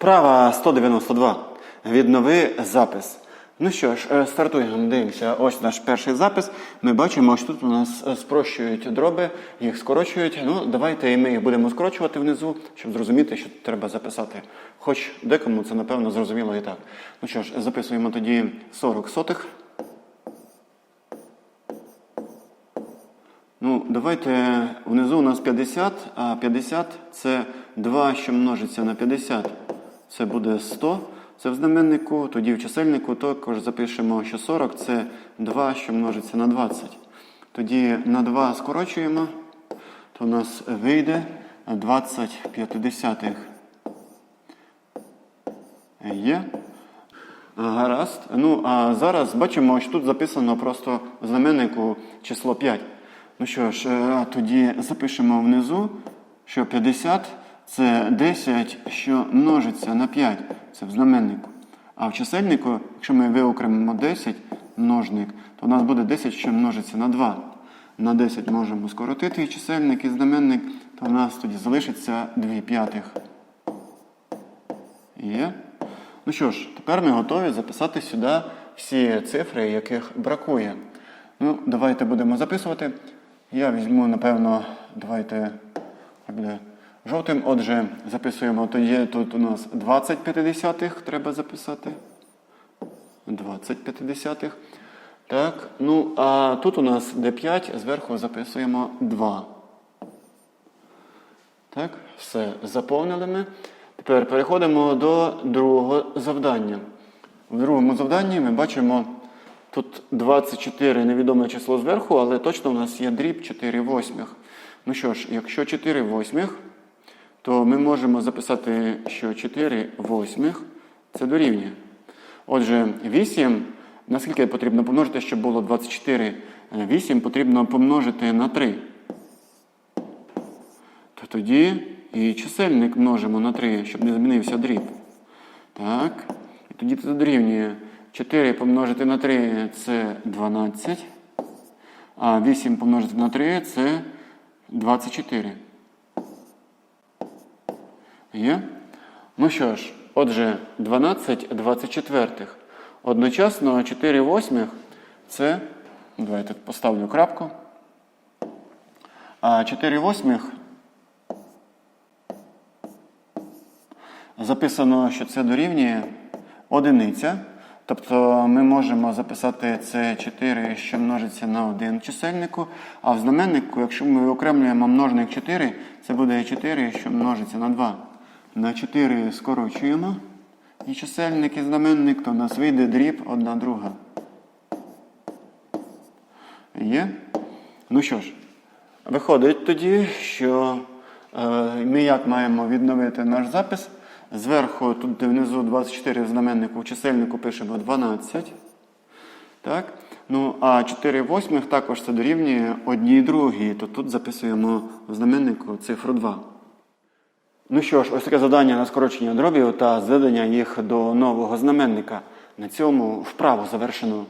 Вправа 192. Віднови запис. Ну що ж, е, стартуємо. Дивимося. Ось наш перший запис. Ми бачимо, що тут у нас е, спрощують дроби, їх скорочують. Ну, давайте і ми їх будемо скорочувати внизу, щоб зрозуміти, що треба записати. Хоч декому це, напевно, зрозуміло і так. Ну що ж, записуємо тоді 40 сотих. Ну, давайте внизу у нас 50, а 50 це 2, що множиться на 50. Це буде 100. Це в знаменнику, тоді в чисельнику також запишемо, що 40 це 2, що множиться на 20. Тоді на 2 скорочуємо, то у нас вийде 20 п'ятидесятих. Є. Гаразд. Ну, а зараз бачимо, що тут записано просто в знаменнику число 5. Ну що ж, е, тоді запишемо внизу, що 50 це 10, що множиться на 5. Це в знаменнику. А в чисельнику, якщо ми виокремимо 10 множник, то у нас буде 10, що множиться на 2. На 10 можемо скоротити і чисельник і знаменник, то у нас тоді залишиться 2 п'ятих. Є. Ну що ж, тепер ми готові записати сюди всі цифри, яких бракує. Ну, давайте будемо записувати. Я візьму, напевно, давайте жовтим. Отже, записуємо. Тоді тут у нас 20 п'ятидесятих треба записати. 20 п'ятидесятих. Так, ну а тут у нас d5, зверху записуємо 2. Так, все, заповнили ми. Тепер переходимо до другого завдання. В другому завданні ми бачимо тут 24 невідоме число зверху, але точно у нас є дріб 4 восьмих. Ну що ж, якщо 4 восьмих, то ми можемо записати, що 4 восьмих це дорівнює. Отже, 8, наскільки потрібно помножити, щоб було 24? 8 потрібно помножити на 3 то тоді і чисельник множимо на 3, щоб не змінився дріб. Так. І тоді це дорівнює 4 помножити на 3 це 12. А 8 помножити на 3 це 24. Є? Ну що ж, отже, 12 24. Одночасно 4 восьмих це. Давайте поставлю крапку. А 4 восьмих записано, що це дорівнює одиниця. Тобто ми можемо записати це 4, що множиться на 1 чисельнику, а в знаменнику, якщо ми окремлюємо множник 4, це буде 4, що множиться на 2. На 4 скорочуємо. І чисельник і знаменник, то в нас вийде дріб одна друга. Є? Ну що ж, виходить тоді, що е, ми як маємо відновити наш запис. Зверху, тут внизу 24 в знаменнику, в чисельнику пишемо 12. Так? Ну, а 4 восьмих також це дорівнює одній другій, то тут записуємо в знаменнику цифру 2. Ну що ж, ось таке завдання на скорочення дробів та зведення їх до нового знаменника. На цьому вправо завершено.